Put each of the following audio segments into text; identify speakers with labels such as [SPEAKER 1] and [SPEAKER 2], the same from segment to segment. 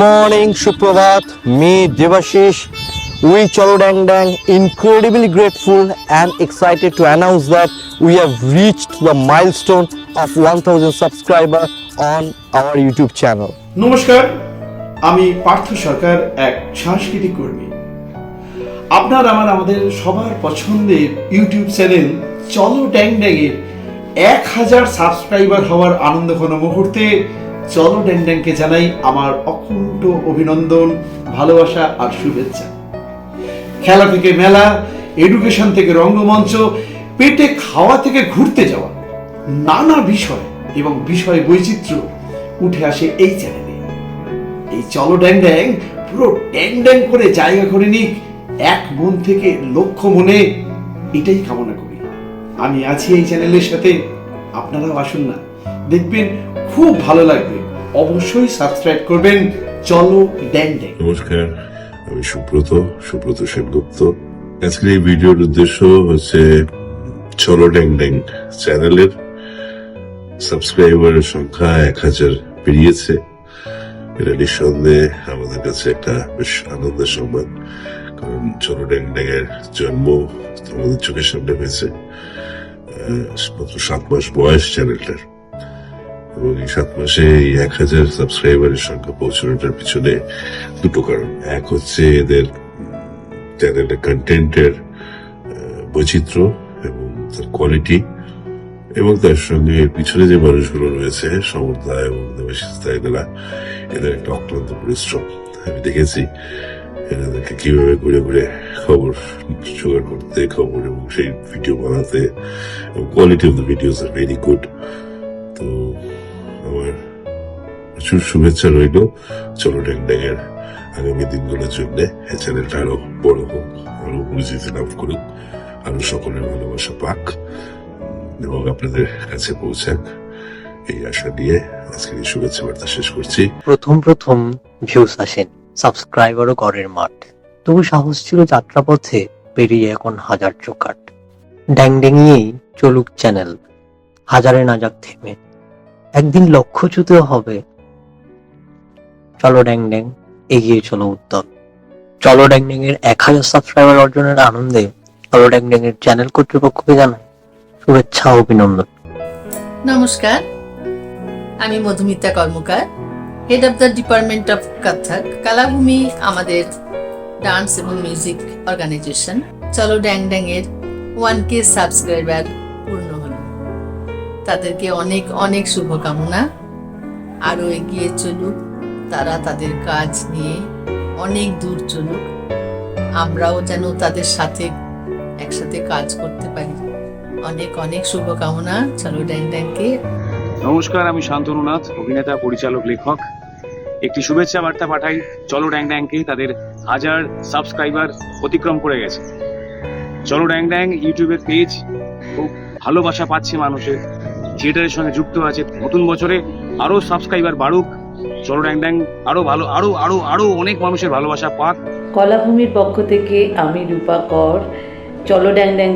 [SPEAKER 1] Morning, সুপ্রভাত, me, Debashis, we চলো ড্যাং ড্যাং incredibly grateful and excited to announce that we have reached the milestone of one thousand subscriber on our YouTube channel
[SPEAKER 2] নমস্কার, আমি পার্থ সরকার, এক সাংস্কৃতিক কর্মী। আপনার আমার আমাদের সবার পছন্দের ইউটিউব চ্যানেল চলো ড্যাং ড্যাং এক হাজার সাবস্ক্রাইবার হওয়ার আনন্দ ঘন মুহূর্তে চলো ড্যাং ড্যাংকে জানাই আমার অকুণ্ঠ অভিনন্দন, ভালোবাসা আর শুভেচ্ছা। খেলা থেকে মেলা এডুকেশন থেকে রঙ্গমঞ্চ, পেটে খাওয়া থেকে ঘুরতে যাওয়া, নানা বিষয় এবং বিষয় বৈচিত্র্য উঠে আসে এই চ্যানেলে এই চলো ড্যাং ড্যাং পুরো ড্যাং ড্যাং করে জায়গা করে নিক, এক মন থেকে লক্ষ্য মনে, এটাই কামনা করি। আমি আছি এই চ্যানেলের সাথে, আপনারাও আসুন না। দেখবেন খুব ভালো লাগবে। অবশ্যই সাবস্ক্রাইব করবেন। চলো ড্যাং ড্যাং
[SPEAKER 3] নমস্কার, আমি সুব্রত সুব্রত সেনগুপ্ত। আজকের এই ভিডিওর উদ্দেশ্য হচ্ছে চলো ড্যাং ড্যাং চ্যানেলের সাবস্ক্রাইবারের সংখ্যা এক হাজার পেরিয়েছে। এটা নিঃসন্দেহে আমাদের কাছে একটা বেশ আনন্দের সংবাদ, কারণ চলো ড্যাং ড্যাং এর জন্ম আমাদের চোখের সামনে হয়েছে মাত্র সাত মাস বয়স চ্যানেলটার। এবং এই সাত মাসে এই এক হাজার সাবস্ক্রাইবারের সংখ্যা পৌঁছানোটার পিছনে দুটো কারণ। এক হচ্ছে এদের চ্যানেলের কন্টেন্টের বৈচিত্র্য এবং তার কোয়ালিটি এবং তার সঙ্গে এর পিছনে যে মানুষগুলো রয়েছে সমর্দা এবং দেবাশিস্তা এনারা এদের একটা অক্লান্ত পরিশ্রম। আমি দেখেছি এনাদেরকে কীভাবে ঘুরে ঘুরে খবর, জোগাড় করতে, খবর এবং সেই ভিডিও বানাতে এবং quality of the videos are very good প্রচুর শুভেচ্ছা রইল। চলো ড্যাং ড্যাংয়ের আগামী দিনগুলোর জন্য এই চ্যানেলটা আরও বড় হোক, আরও পরিচিতি লাভ করুক। আরও সকলের ভালোবাসা পাক, এবং আপনাদের কাছে পৌঁছাক। এই আশা নিয়ে আজকের এই শুভেচ্ছা বার্তা শেষ করছি।
[SPEAKER 4] প্রথম প্রথম ভিউজ আসেন সাবস্ক্রাইবারও করের মাঠ। তবু সাহস ছিল যাত্রাপথে পেরিয়ে এখন হাজার চোকাট ড্যাং ড্যাঙিয়েই চলুক চ্যানেল হাজারে না থেমে। একদিন লক্ষ্যচ্যুত হবে চলো ড্যাং ড্যাং, এগিয়ে চলো উত্তম চলো ড্যাং ড্যাং এর এক হাজার সাবস্ক্রাইবার অর্জনের আনন্দে চলো ড্যাং ড্যাং এর চ্যানেল কর্তৃপক্ষকে জানাই শুভেচ্ছা ও অভিনন্দন।
[SPEAKER 5] নমস্কার, আমি Madhumita Karmakar head of the department of Kathak Kalabhumi আমাদের ডান্স এবং মিউজিক অর্গানাইজেশন চলো ড্যাং ড্যাং এর ওয়ান কে সাবস্ক্রাইবার পূর্ণ হলো। তাদেরকে অনেক অনেক শুভকামনা। আরও এগিয়ে চলুক। তারা তাদের কাজ নিয়ে অনেক দূর চলুক। আমরাও যেন তাদের সাথে একসাথে কাজ করতে পারি। অনেক অনেক শুভকামনা। চলো ড্যাং ড্যাংকে
[SPEAKER 6] নমস্কার, আমি শান্তনুনাথ, অভিনেতা, পরিচালক, লেখক। একটি শুভেচ্ছা বার্তা পাঠাই। চলো ড্যাং ড্যাংকে তাদের হাজার সাবস্ক্রাইবার অতিক্রম করে গেছে। চলো ড্যাং ড্যাং ইউটিউবের পেজ খুব ভালোবাসা পাচ্ছে মানুষের। থিয়েটারের সঙ্গে যুক্ত আছে। নতুন বছরে আরও সাবস্ক্রাইবার বাড়ুক। চলো ড্যাং ড্যাং আরও ভালো, আরও আরও আরও অনেক মানুষের ভালোবাসা পাক।
[SPEAKER 7] কলাভূমির পক্ষ থেকে আমি রূপা কর। চলো ড্যাং ড্যাং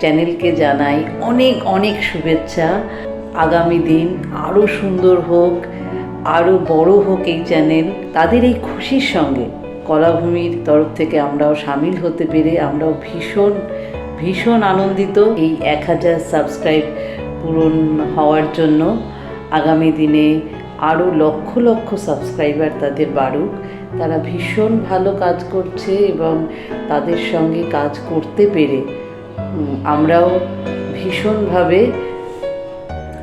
[SPEAKER 7] চ্যানেলকে জানাই অনেক অনেক শুভেচ্ছা। আগামী দিন আরও সুন্দর হোক আরও বড় হোক এই চ্যানেল। তাদের এই খুশির সঙ্গে কলাভূমির তরফ থেকে আমরাও সামিল হতে পেরে আমরাও ভীষণ ভীষণ আনন্দিত এই এক হাজার সাবস্ক্রাইব পূরণ হওয়ার জন্য। আগামী দিনে আরও লক্ষ লক্ষ সাবস্ক্রাইবার তাদের বাড়ুক। তারা ভীষণ ভালো কাজ করছে এবং তাদের সঙ্গে কাজ করতে পেরে আমরাও ভীষণভাবে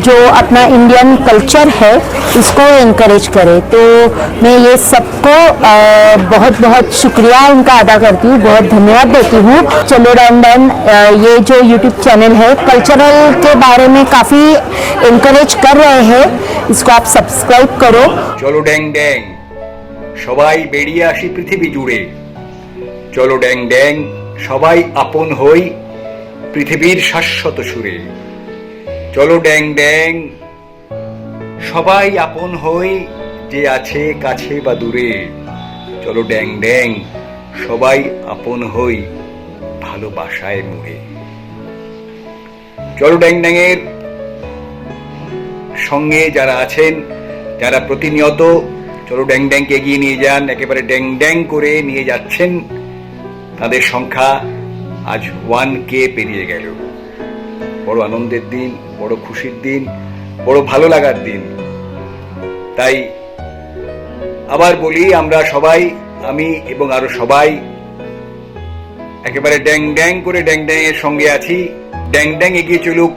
[SPEAKER 8] जो अपना इंडियन कल्चर है इसको इनकरेज करे तो मैं ये सबको अ, बहुत बहुत शुक्रिया इनका अदा करती हूँ बहुत धन्यवाद देती हूँ चलो डंडन ये जो यूट्यूब चैनल है कल्चरल के बारे में काफ़ी इनकरेज कर रहे हैं इसको आप सब्सक्राइब करो
[SPEAKER 9] চলো ড্যাং ড্যাং সবাই বেরিয়ে আসি পৃথিবী জুড়ে চলো ড্যাং ড্যাং সবাই আপন হই পৃথিবীর শাশ্বত সুরে চলো ড্যাং ড্যাং। সবাই আপন হই যে আছে কাছে বা দূরে। চলো ড্যাং ড্যাং, সবাই আপন হই ভালোবাসায় মুহে চলো ড্যাং ড্যাং এর সঙ্গে যারা আছেন, যারা প্রতিনিয়ত চলো ড্যাং ড্যাংকে এগিয়ে নিয়ে যান, একেবারে ড্যাং ড্যাং করে নিয়ে যাচ্ছেন, তাদের সংখ্যা আজ ওয়ান কে পেরিয়ে গেল। বড় আনন্দের দিন। বড় খুশির দিন, বড় ভালো লাগার দিন। তাই আবার বলি, আমরা সবাই, আমি এবং আরও সবাই, একেবারে ড্যাং ড্যাং করে ড্যাং ড্যাং এর সঙ্গে আছি। ড্যাং ড্যাং এগিয়ে চলুক,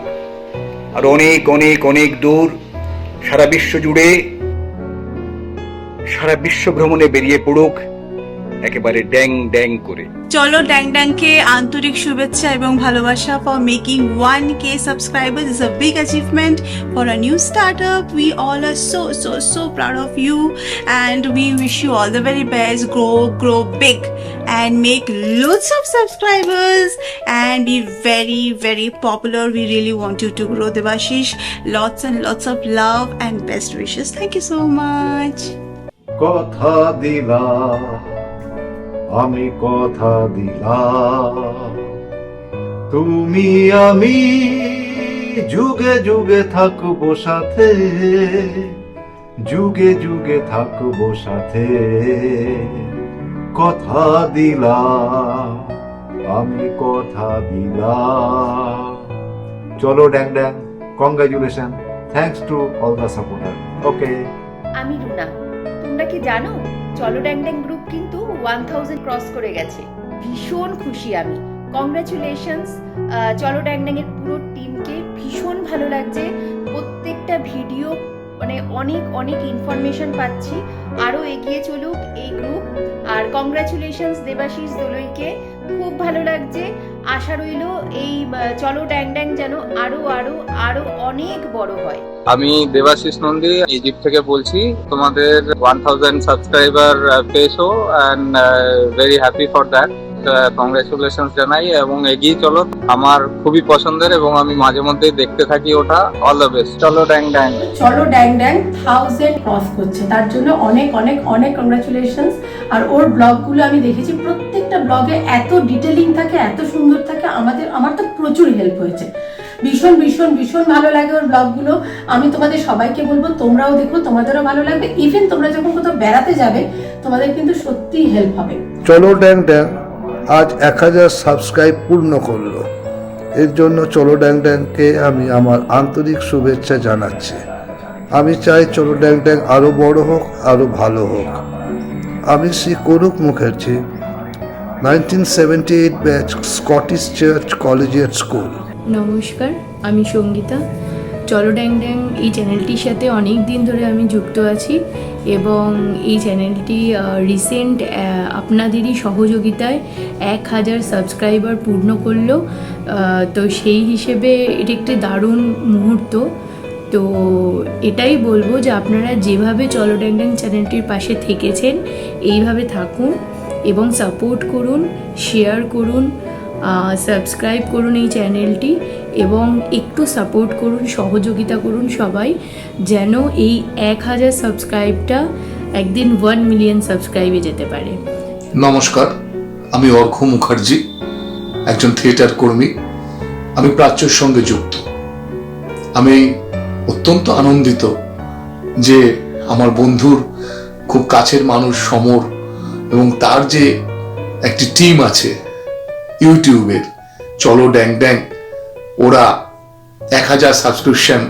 [SPEAKER 9] আর অনেক অনেক অনেক দূর, সারা বিশ্ব জুড়ে, সারা বিশ্ব ভ্রমণে বেরিয়ে পড়ুক। একেবারে ড্যাং ড্যাং করে।
[SPEAKER 10] চলো ড্যাং ড্যাংকে আন্তরিক শুভেচ্ছা এবং ভালোবাসা for making one K subscribers is a big achievement for a new startup we all are so so so proud of you and we wish you all the very best grow grow big and make loads of subscribers and be very very popular. We really want you to grow devashish lots and lots of love and best wishes. Thank you so much.
[SPEAKER 11] কথা দিলাম আমি কথা দিলাম। তুমি আমি যুগে যুগে থাকব সাথে, যুগে যুগে থাকব সাথে। কথা দিলাম, আমি কথা দিলাম। চলো ড্যাং ড্যাং congratulation thanks to all the supporter okay
[SPEAKER 12] আমি রুনা, তোমরা কি জানো? চলো ড্যাং ড্যাং গ্রুপ কিন্তু ওয়ান থাউজেন্ড ক্রস করে গেছে। ভীষণ খুশি আমি। কংগ্রাচুলেশনস চলো ড্যাং পুরো টিমকে ভীষণ ভালো লাগছে। প্রত্যেকটা ভিডিও মানে অনেক অনেক ইনফরমেশন পাচ্ছি। আরও এগিয়ে চলুক এই গ্রুপ আর কংগ্রাচুলেশনস দেবাশিস দোলইকে। খুব ভালো লাগছে। আশা রইল এই চলো ড্যাং ড্যাং যেন আরও আরও আরও অনেক বড় হয়।
[SPEAKER 13] আমি দেবাশিস নন্দী ইজিপ্ট থেকে বলছি। তোমাদের ওয়ান থাউজেন্ড সাবস্ক্রাইবার পেয়েছ and very happy for that congratulation জানাই এবং এগিয়ে চলো। আমার খুবই পছন্দের এবং আমি মাঝে মধ্যে দেখতে থাকি ওটা। অল দ্য বেস্ট চলো ড্যাং ড্যাং
[SPEAKER 14] চলো ড্যাং ড্যাং থাউজেন্ড ক্রস করছে। তার জন্য অনেক অনেক অনেক কংগ্রাচুলেশনস আর ওর ব্লগগুলো আমি দেখেছি প্রত্যেকটা ব্লগে এত ডিটেলিং থাকে এত সুন্দর থাকে। আমাদের আমার তো প্রচুর হেল্প হয়েছে। ভীষণ ভীষণ ভীষণ ভালো লাগে ওর ব্লগগুলো আমি তোমাদের সবাইকে বলব তোমরাও দেখো তোমাদেরও ভালো লাগবে। ইভেন তোমরা যখন কোথাও বেড়াতে যাবে তোমাদের কিন্তু সত্যিই হেল্প হবে।
[SPEAKER 11] চলো ড্যাং ড্যাং আজ এক হাজার সাবস্ক্রাইব পূর্ণ করল। এর জন্য চলো ড্যাং ড্যাংকে আমি আমার আন্তরিক শুভেচ্ছা জানাচ্ছি। আমি চাই চলো ড্যাং ড্যাং আরও বড় হোক আরও ভালো হোক। আমি শ্রী করুক Mukherjee nineteen seventy eight batch Scottish church collegiate school.
[SPEAKER 15] নমস্কার, আমি সঙ্গীতা। চলো ড্যাং ড্যাং এই চ্যানেলটির সাথে অনেক দিন ধরে আমি যুক্ত আছি এবং এই চ্যানেলটি রিসেন্ট আপনাদেরই সহযোগিতায় এক হাজার সাবস্ক্রাইবার পূর্ণ করল। তো সেই হিসেবে এটি একটি দারুণ মুহূর্ত। তো এটাই বলব যে আপনারা যেভাবে চলো ড্যাং ড্যাং চ্যানেলটির পাশে থেকেছেন, এইভাবে থাকুন এবং সাপোর্ট করুন শেয়ার করুন সাবস্ক্রাইব করুন এই চ্যানেলটি এবং একটু সাপোর্ট করুন, সহযোগিতা করুন সবাই, যেন এই এক হাজার সাবস্ক্রাইবটা একদিন ওয়ান মিলিয়ন সাবস্ক্রাইবে যেতে পারে।
[SPEAKER 11] নমস্কার, আমি অর্ঘ মুখার্জি, একজন থিয়েটার কর্মী। আমি প্রাচ্যের সঙ্গে যুক্ত। আমি অত্যন্ত আনন্দিত যে আমার বন্ধুর খুব কাছের মানুষ সমর এবং তার যে একটি টিম আছে ইউটিউবের চলো ড্যাং ড্যাং, ওরা এক হাজার সাবস্ক্রিপশন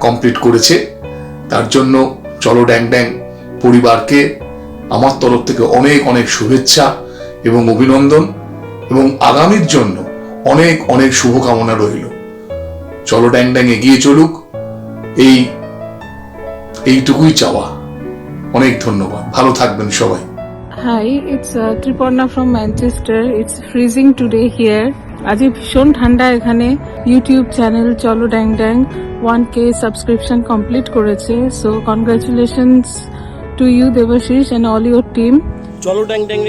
[SPEAKER 11] কমপ্লিট করেছে। তার জন্য চলো ড্যাং ড্যাং, পরিবারকে, আমার তরফ থেকে অনেক অনেক শুভেচ্ছা এবং অভিনন্দন এবং আগামীর জন্য অনেক অনেক শুভকামনা রইল। চলো ড্যাং ড্যাং এগিয়ে চলুক। এই, এইটুকুই চাওয়া। অনেক ধন্যবাদ। ভালো থাকবেন সবাই।
[SPEAKER 10] Hi, it's Triparna from Manchester it's freezing today here আজ ভীষণ ঠান্ডা এখানে। ইউটিউব চ্যানেল চলো ড্যাং ড্যাং ওয়ান কে সাবস্ক্রিপশন কমপ্লিট করেছে। So congratulations to you Debashis and all your team
[SPEAKER 1] চলো ড্যাং ড্যাং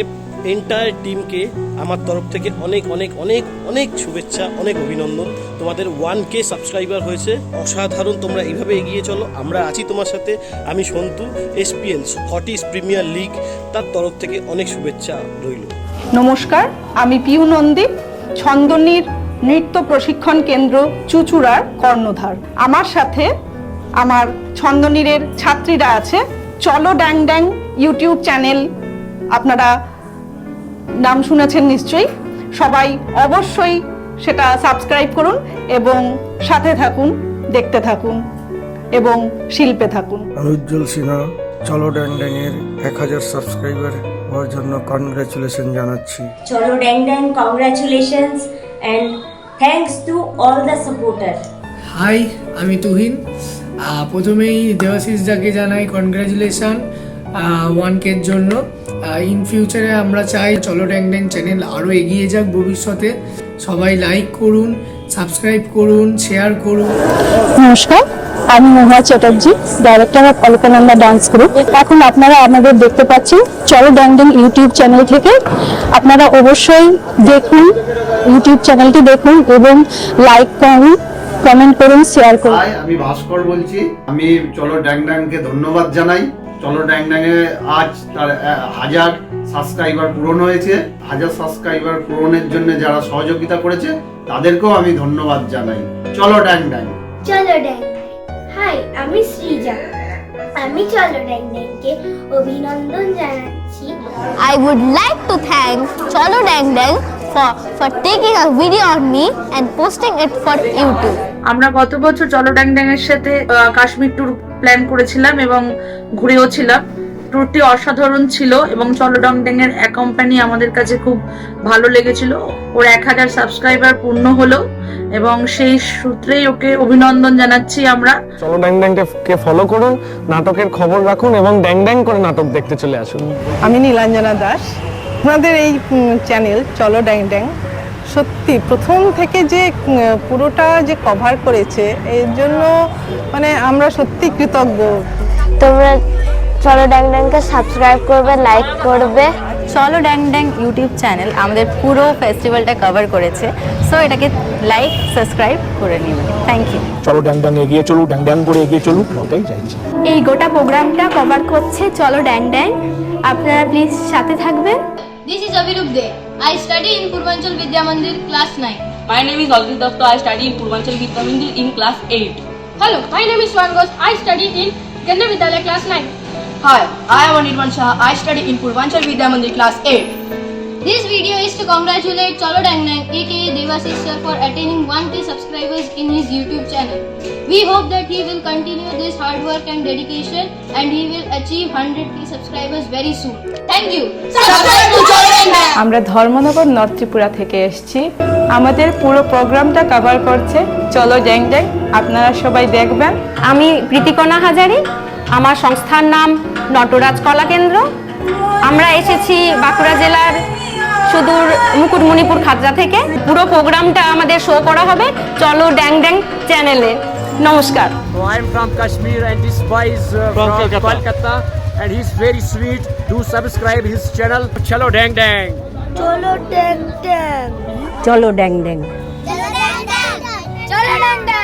[SPEAKER 16] এন্টায়ার টিমকে আমার তরফ থেকে অনেক অনেক অনেক অনেক শুভেচ্ছা, অনেক অভিনন্দন। তোমাদের ওয়ান কে সাবস্ক্রাইবার হয়েছে। অসাধারণ, তোমরা এইভাবে এগিয়ে চলো। আমরা আছি তোমার সাথে। আমি সন্তু এসপিএল হটিস প্রিমিয়ার লিগ তার তরফ থেকে অনেক শুভেচ্ছা রইল।
[SPEAKER 17] নমস্কার, আমি পিউ নন্দী, ছন্দনীর নৃত্য প্রশিক্ষণ কেন্দ্র চুচুড়ার কর্ণধার। আমার সাথে আমার ছন্দনীরের ছাত্রীরা আছে। চলো ড্যাং ড্যাং ইউটিউব চ্যানেল আপনারা নাম শুনেছেন নিশ্চয়ই। সবাই অবশ্যই সেটা সাবস্ক্রাইব করুন এবং সাথে থাকুন দেখতে থাকুন এবং শিল্পে থাকুন।
[SPEAKER 18] আমি উজ্জ্বল সিনহা চলো ড্যাং ড্যাং এর এক হাজার সাবস্ক্রাইবার হওয়ার জন্য কনগ্রাচুলেশন জানাচ্ছি।
[SPEAKER 8] চলো ড্যাং ড্যাং congratulations and thanks to all the supporter
[SPEAKER 19] hi আমি তুহিন। প্রথমেই দেবাশিস দাকে জানাই কনগ্রাচুলেশন ওয়ান কের জন্য। ইন ফিউচারে আমরা চাই চলো ড্যাং ড্যাং চ্যানেল আরও এগিয়ে যাক ভবিষ্যতে। সবাই লাইক করুন সাবস্ক্রাইব করুন শেয়ার করুন।
[SPEAKER 8] নমস্কার আমি Mahua Chatterjee director of Alakananda dance group এখন আপনারা আমাদের দেখতে পাচ্ছেন চলো ড্যাং ড্যাং ইউটিউব চ্যানেল থেকে। আপনারা অবশ্যই দেখুন ইউটিউব চ্যানেলটি দেখুন এবং লাইক করুন কমেন্ট করুন শেয়ার করুন।
[SPEAKER 20] আমি ভাস্কর বলছি। আমি চলো ড্যাং ড্যাংকে ধন্যবাদ জানাই। চলো ড্যাং ড্যাংয়ে আজ তার হাজার সাবস্ক্রাইবার পূরণ হয়েছে। হাজার সাবস্ক্রাইবার পূরণের জন্য যারা সহযোগিতা করেছে তাদেরকেও আমি ধন্যবাদ জানাই। চলো ড্যাং ড্যাং
[SPEAKER 21] চলো ড্যাং হাই আমি সৃজা। আমি চলো ড্যাং ড্যাংকে অভিনন্দন জানাচ্ছি।
[SPEAKER 22] I would like to thank Cholo Dang Dang for, for taking a video on me and posting it for YouTube.
[SPEAKER 7] আমরা গত বছর চলো ড্যাং ড্যাং এর সাথে কাশ্মীর ট্যুর প্ল্যান করেছিলাম এবং ঘুরেও ছিলাম। ট্যুরটি অসাধারণ ছিল এবং চলো ড্যাং ড্যাং এর এক কোম্পানি আমাদের কাছে খুব ভালো লেগেছিল। ওর এক হাজার সাবস্ক্রাইবার পূর্ণ হলো এবং সেই সূত্রেই ওকে অভিনন্দন জানাচ্ছি আমরা।
[SPEAKER 1] চলো ড্যাং ড্যাংকে ফলো করুন নাটকের খবর রাখুন এবং ড্যাং ড্যাং করে নাটক দেখতে চলে আসুন।
[SPEAKER 17] আমি নীলাঞ্জনা দাস। আপনাদের এই চ্যানেল চলো ড্যাং ড্যাং সত্যি প্রথম থেকে যে পুরোটা যে কভার করেছে এর জন্য মানে আমরা সত্যি কৃতজ্ঞ।
[SPEAKER 22] তোমরা চলো ড্যাং ড্যাংকে সাবস্ক্রাইব করবে লাইক করবে।
[SPEAKER 8] চলো ড্যাং ড্যাং ইউটিউব চ্যানেল আমাদের পুরো ফেস্টিভ্যালটা কভার করেছে। সো এটাকে লাইক সাবস্ক্রাইব করে নেবেন থ্যাংক ইউ
[SPEAKER 23] চলো ড্যাং ড্যাং এগিয়ে চলুক ড্যাং ড্যাং করে এগিয়ে চলুক ওটাই চাইছি।
[SPEAKER 22] এই গোটা প্রোগ্রামটা কভার করছে চলো ড্যাং ড্যাং আপনারা প্লিজ সাথে থাকবেন।
[SPEAKER 24] This is Avirup De. I study in Purvanchal Vidya Mandir class 9.
[SPEAKER 25] My name is Alvin Datta. I study in Purvanchal Vidya Mandir in class 8.
[SPEAKER 24] Hello, my name is Swan Ghosh. I study in Kendra Vidyalaya class 9.
[SPEAKER 25] Hi, I am Anirban Shah. I study in Purvanchal Vidya Mandir class 8.
[SPEAKER 24] This video is to congratulate Cholo Dang Dang aka Devashish sir for attaining 1k subscribers in his YouTube channel. We hope that he will continue this hard work and dedication and he will achieve 100k subscribers very soon. Thank you. Subscribe to Cholo Dang Dang.
[SPEAKER 17] আমরা Dharmanagar north Tripura থেকে এসেছি আমাদের পুরো প্রোগ্রামটা cover করছে চলো ড্যাং ড্যাং আপনারা সবাই দেখবেন
[SPEAKER 8] আমি প্রীতিকণা হাজারি আমার সংস্থার নাম নটরাজ কলা কেন্দ্র আমরা এসেছি বাঁকুড়া জেলার সুদূর মুকুটমণিপুর খাতড়া থেকে পুরো প্রোগ্রামটা আমাদের শো করা হবে চলো ড্যাং ড্যাং চ্যানেলে নমস্কার
[SPEAKER 26] Kashmir and this boy is uh, from, Kolkata. and he's very sweet. Do subscribe his channel. Chalo dang dang.
[SPEAKER 21] চলো ড্যাং ড্যাং
[SPEAKER 8] চলো ড্যাং ড্যাং
[SPEAKER 21] চলো ড্যাং ড্যাং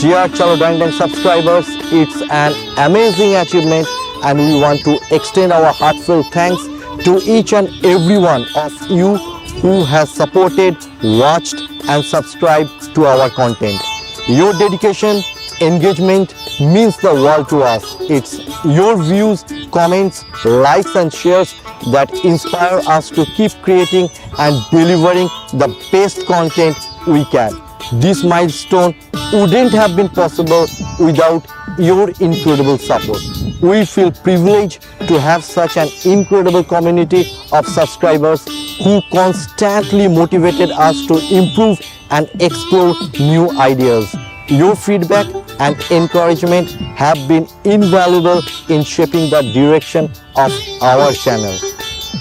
[SPEAKER 1] Dear Chalo Dang Dang subscribers, it's an amazing achievement and we want to extend our heartfelt thanks to each and every one of you who has supported, watched and subscribed to our content. Your dedication, engagement means the world to us. It's your views, comments, likes and shares that inspire us to keep creating and delivering the best content we can. This milestone wouldn't have been possible without your incredible support. We feel privileged to have such an incredible community of subscribers who constantly motivated us to improve and explore new ideas. Your feedback and encouragement have been invaluable in shaping the direction of our channel.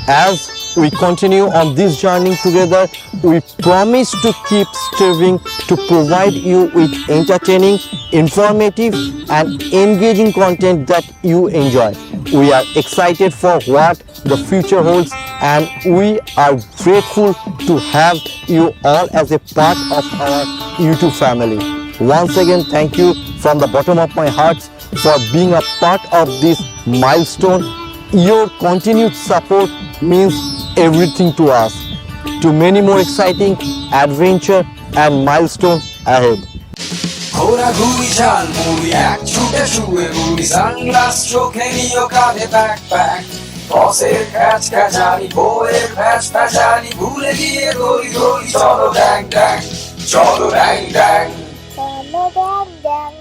[SPEAKER 1] As we continue on this journey together, we promise to keep striving to provide you with entertaining, informative, and engaging content that you enjoy. We are excited for what the future holds, and we are grateful to have you all as a part of our YouTube family. Once again, thank you from the bottom of my heart for being a part of this milestone. Your continued support means everything to us. To many more exciting adventure and milestone ahead.
[SPEAKER 27] ঘোরাঘুরি ঝাল মুড়ি এক ছুটে শুয়ে মুড়ি sunglass চোখে নিও কাঁধে ব্যাকপ্যাক বসের ক্যাচ ক্যাচারি বউয়ের ভ্যাচ ভ্যাচারি ভুলে গিয়ে গড়ি গড়ি চলো ড্যাং ড্যাং চলো ড্যাং ড্যাং
[SPEAKER 21] চলো ড্যাং ড্যাং